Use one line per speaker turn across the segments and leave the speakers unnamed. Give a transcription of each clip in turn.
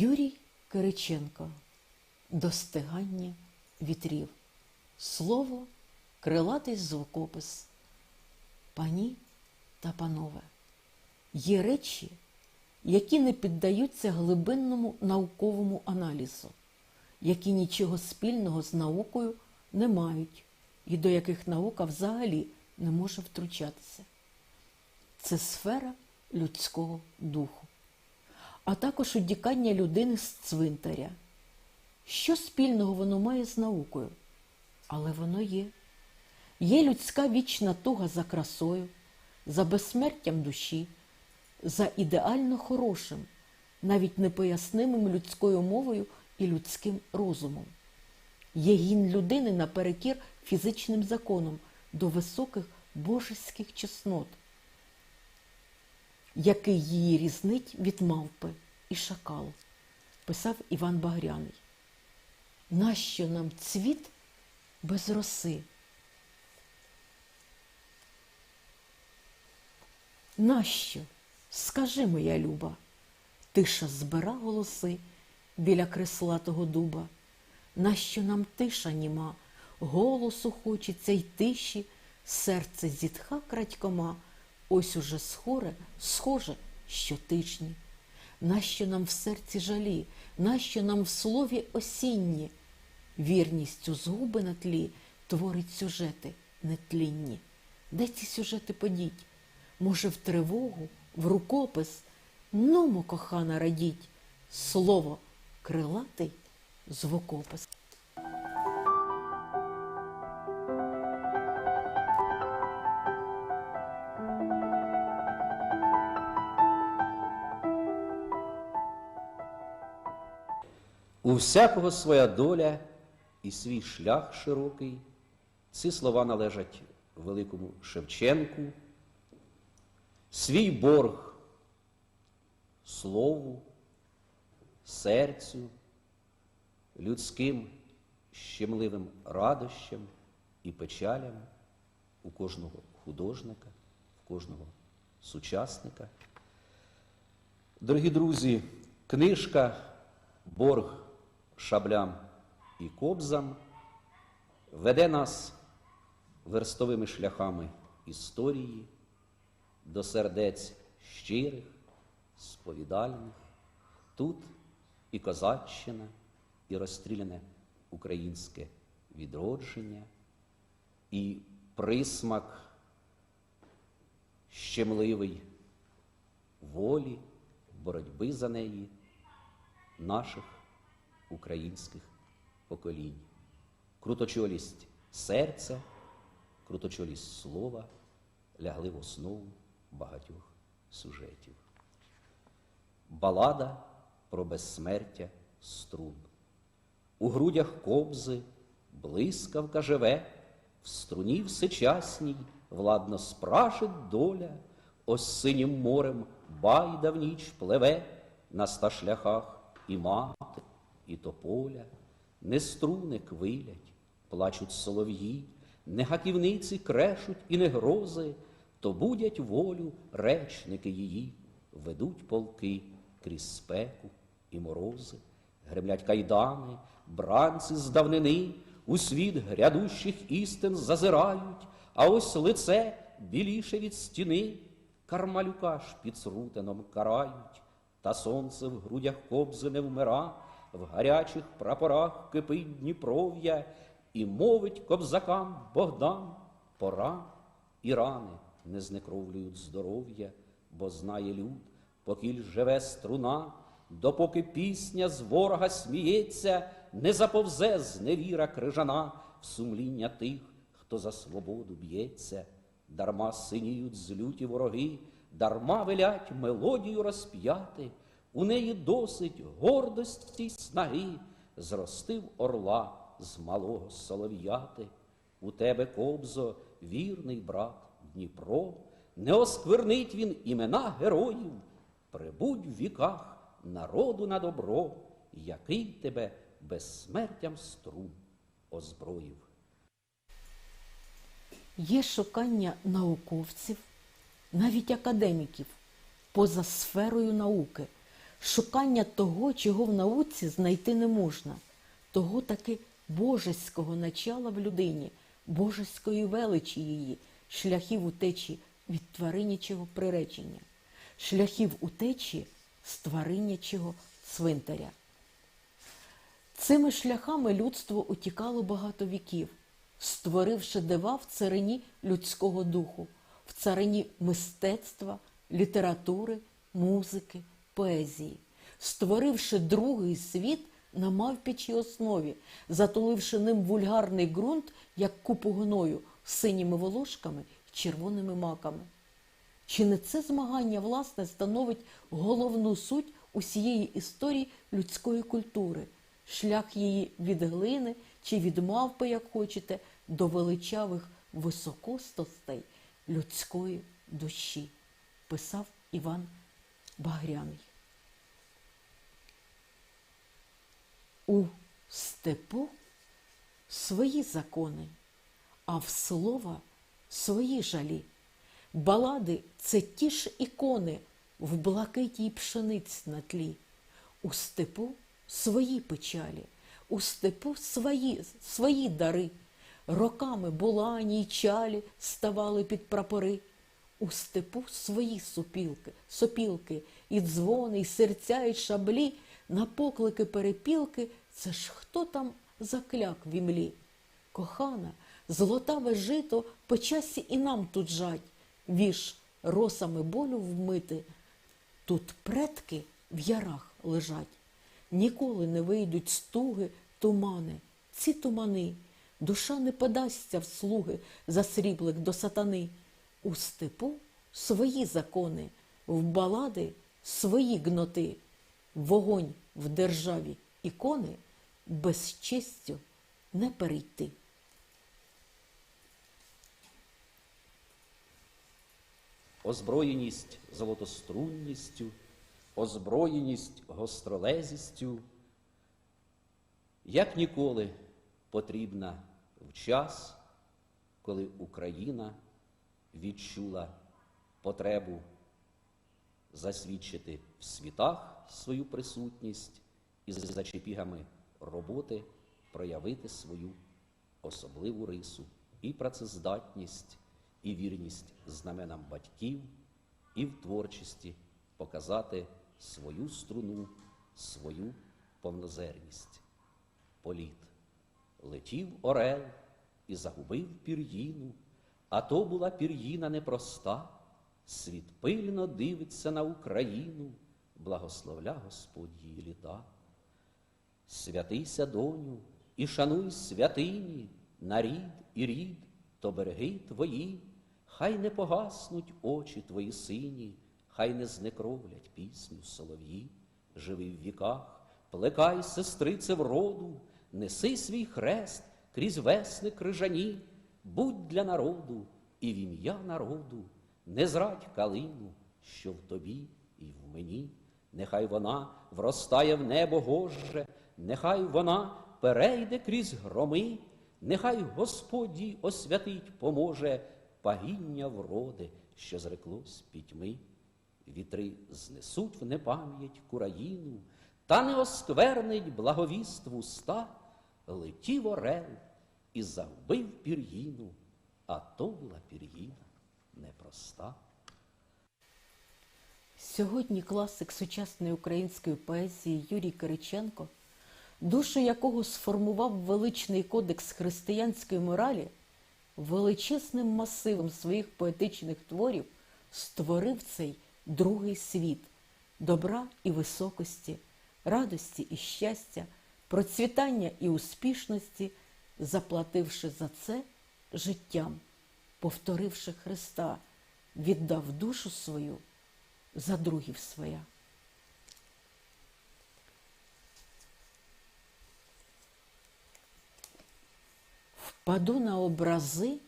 Юрій Кириченко Достигання вітрів. Слово крилатий звукопис. Пані та панове, є речі, які не піддаються глибинному науковому аналізу, які нічого спільного з наукою не мають і до яких наука взагалі не може втручатися. Це сфера людського духу, а також удікання людини з цвинтаря. Що спільного воно має з наукою? Але воно є. Є людська вічна туга за красою, за безсмертям душі, за ідеально хорошим, навіть непояснимим людською мовою і людським розумом. Є гін людини наперекір фізичним законом до високих божеських чеснот, який її різнить від мавпи і шакал, писав Іван Багряний. Нащо нам цвіт без роси? Нащо? Скажи, моя люба, тиша збира голоси біля креслатого дуба. Нащо нам тиша німа, голосу хочеться й тиші, серце зітха крадькома, ось уже схоре, схоже щотижні. Нащо нам в серці жалі, нащо нам в слові осінні? Вірністю згуби на тлі творить сюжети нетлінні. Де ці сюжети подіть? Може, в тривогу, в рукопис? Нумо, кохана, радіть, слово крилатий звукопис.
Всякого своя доля і свій шлях широкий. Ці слова належать великому Шевченку. Свій борг слову, серцю, людським щемливим радощам і печалям у кожного художника, в кожного сучасника. Дорогі друзі, книжка Борг шаблям і кобзам веде нас верстовими шляхами історії до сердець щирих, сповідальних. Тут і козаччина, і розстріляне українське відродження, і присмак щемливий волі, боротьби за неї наших українських поколінь. Круточолість серця, круточолість слова лягли в основу багатьох сюжетів. Балада про безсмертя струн. У грудях кобзи блискавка живе, в струні всечасній владно спрашить доля, ось синім морем байда в ніч пливе, на ста шляхах і мати, і тополя, не струни квилять, плачуть солов'ї, не гаківниці крешуть і не грози, то будять волю речники її, ведуть полки крізь спеку і морози, гремлять кайдани, бранці з давнини, у світ грядущих істин зазирають, а ось лице біліше від стіни, кармалюка ж під срутеном карають, та сонце в грудях кобзи не вмира, в гарячих прапорах кипить Дніпров'я, і мовить кобзакам Богдан, пора і рани не знекровлюють здоров'я, бо знає люд, покіль живе струна, допоки пісня з ворога сміється, не заповзе зневіра крижана в сумління тих, хто за свободу б'ється, дарма синіють злюті вороги, дарма велять мелодію розп'яти, у неї досить гордості й снаги, зростив орла з малого солов'яти. У тебе, кобзо, вірний брат Дніпро, не осквернить він імена героїв, прибудь в віках народу на добро, який тебе безсмертям струн озброїв.
Є шукання науковців, навіть академіків, поза сферою науки, шукання того, чого в науці знайти не можна, того таки божеського начала в людині, божеської величі її, шляхів утечі від тваринячого приречення, шляхів утечі з тваринячого цвинтаря. Цими шляхами людство утікало багато віків, створивши дива в царині людського духу, в царині мистецтва, літератури, музики, поезії, створивши другий світ на мавпічій основі, затуливши ним вульгарний ґрунт, як купу гною, синіми волошками і червоними маками. Чи не це змагання, власне, становить головну суть усієї історії людської культури, шлях її від глини чи від мавпи, як хочете, до величавих високостостей людської душі, писав Іван Багряний. У степу свої закони, а в слова свої жалі. Балади це ті ж ікони в блакитій пшениць на тлі. У степу свої печалі, у степу свої, свої дари. Роками булані й чалі ставали під прапори. У степу свої сопілки, сопілки, і дзвони, і серця, і шаблі, на поклики перепілки, це ж хто там закляк в імлі? Кохана, золотаве жито по часі і нам тут жать, віж росами болю вмити. Тут предки в ярах лежать, ніколи не вийдуть стуги, тумани, ці тумани, душа не подасться в слуги за сріблик до сатани. У степу свої закони, в балади свої гноти, вогонь в державі ікони без честю не перейти.
озброєність золотострунністю, озброєність гостролезістю, як ніколи потрібна в час, коли Україна відчула потребу засвідчити в світах свою присутність і з зачепігами роботи проявити свою особливу рису і працездатність, і вірність знаменам батьків, і в творчості показати свою струну, свою повнозерність. Політ. Летів орел і загубив пір'їну, а то була пір'їна непроста. Світ пильно дивиться на Україну, благословля Господь її літа. Святися, доню, і шануй святині, на рід і рід, то береги твої, хай не погаснуть очі твої сині, хай не знекровлять пісню солов'ї, живи в віках, плекай, сестрице в роду, неси свій хрест крізь весни крижані, будь для народу і в ім'я народу, не зрадь калину, що в тобі і в мені. Нехай вона вростає в небо Гоже, нехай вона перейде крізь громи, нехай Господь їй освятить поможе пагіння вроди, що зреклось пітьми. Вітри знесуть в непам'ять кураїну, та не осквернить благовіст вуста, летів орел і загубив пір'їну, а то була пір'їна непроста.
Сьогодні класик сучасної української поезії Юрій Кириченко, душу якого сформував величний кодекс християнської моралі, величезним масивом своїх поетичних творів створив цей другий світ добра і високості, радості і щастя, процвітання і успішності, заплативши за це життям, повторивши Христа, віддав душу свою за другів своя. Впаду на образи,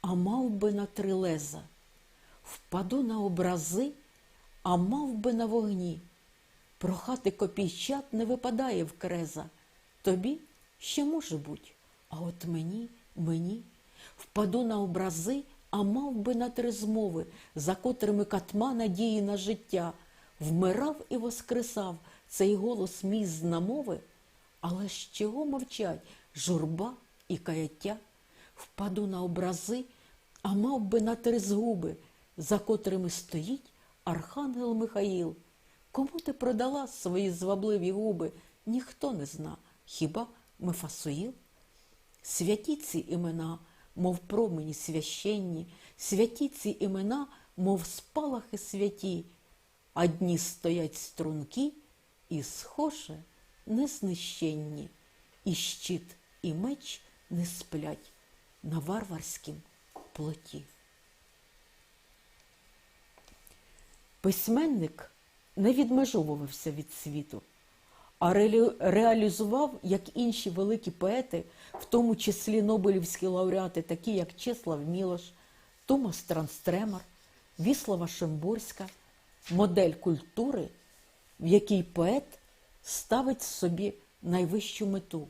а мав би на три леза. Впаду на образи, а мав би на вогні. Прохати копійчат не випадає в креза. Тобі ще може буть, а от мені, мені. Впаду на образи, а мав би на три змови, за котрими катма надії на життя. Вмирав і воскресав цей голос мій з але ж чого мовчать журба і каяття? Впаду на образи, а мав би на три згуби, за котрими стоїть архангел Михаїл. Кому ти продала свої звабливі губи? Ніхто не зна, хіба Мефасуїл? Святі ці імена, мов промені священні, святі ці імена, мов спалахи святі, а дні стоять струнки і схоже незнищенні, і щит, і меч не сплять на варварськім плоті. Письменник не відмежовувався від світу, а реалізував, як інші великі поети, в тому числі Нобелівські лауреати, такі як Чеслав Мілош, Томас Транстремер, Віслава Шемборська, модель культури, в якій поет ставить собі найвищу мету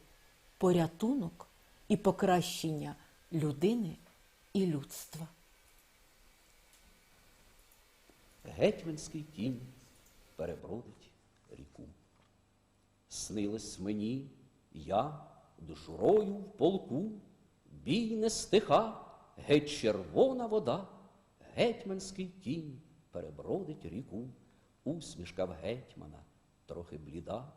порятунок і покращення людини і людства.
Гетьманський кінь перебродить ріку. Снилось мені, я душурою в полку, бій не стиха, геть червона вода, гетьманський кінь перебродить ріку, усмішка в гетьмана трохи бліда.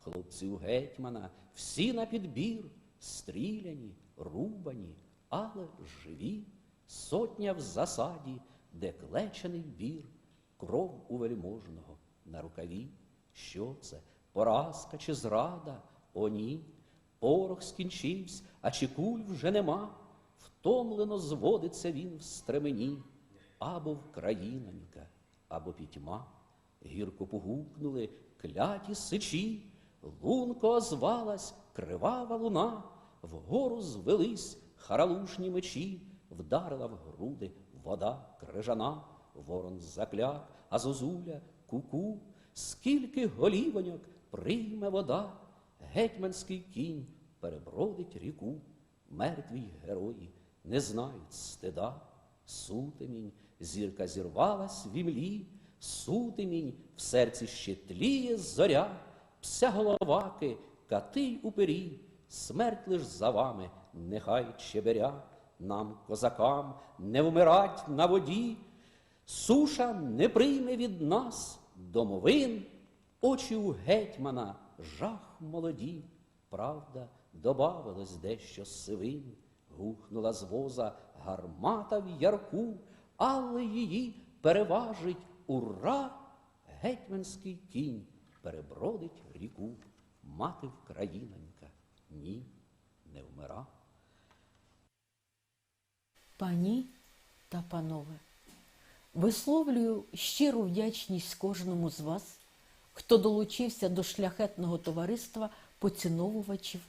Хлопці у гетьмана всі на підбір, стріляні, рубані, але живі, сотня в засаді, де клечений бір, кров у вельможного на рукаві. Що це? Поразка чи зрада? О, ні. Порох скінчився, а чи куль вже нема. Втомлено зводиться він в стремені, або вкраїнонька, або пітьма. Гірко погукнули кляті сичі, лунко озвалась кривава луна, вгору звелись харалушні мечі, вдарила в груди вода крижана, ворон закляк, а зозуля куку, скільки голівоньок прийме вода, гетьманський кінь перебродить ріку, мертві герої не знають стида. Сутемінь, зірка зірвалась в імлі, сутемінь, в серці ще тліє зоря, пся головаки, катий у пері, смерть лиш за вами, нехай чеберя, нам, козакам, не вмирать на воді, суша не прийме від нас домовин, очі у гетьмана, жах молоді, правда, добавилось дещо сивин, гухнула з воза гармата в ярку, але її переважить ура, гетьманський кінь перебродить ріку, мати вкраїнонька, ні, не вмира.
Пані та панове, висловлюю щиру вдячність кожному з вас, хто долучився до шляхетного товариства поціновувачів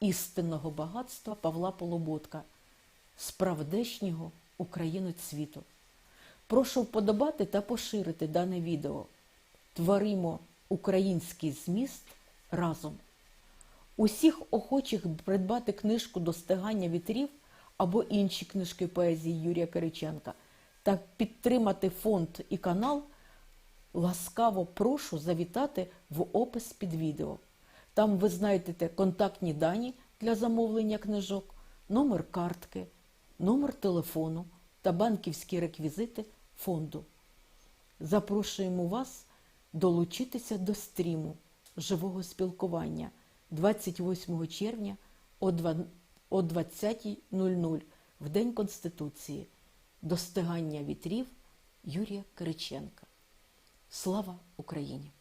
істинного багатства Павла Полоботка, справдешнього українець світу. Прошу вподобати та поширити дане відео. Творимо український зміст разом. Усіх охочих придбати книжку Достигання вітрів або інші книжки поезії Юрія Кириченка та підтримати фонд і канал, ласкаво прошу завітати в опис під відео. Там ви знайдете контактні дані для замовлення книжок, номер картки, номер телефону та банківські реквізити фонду. Запрошуємо вас долучитися до стріму живого спілкування 28 червня о 20.00 в День Конституції. Достигання вітрів Юрія Кириченка. Слава Україні!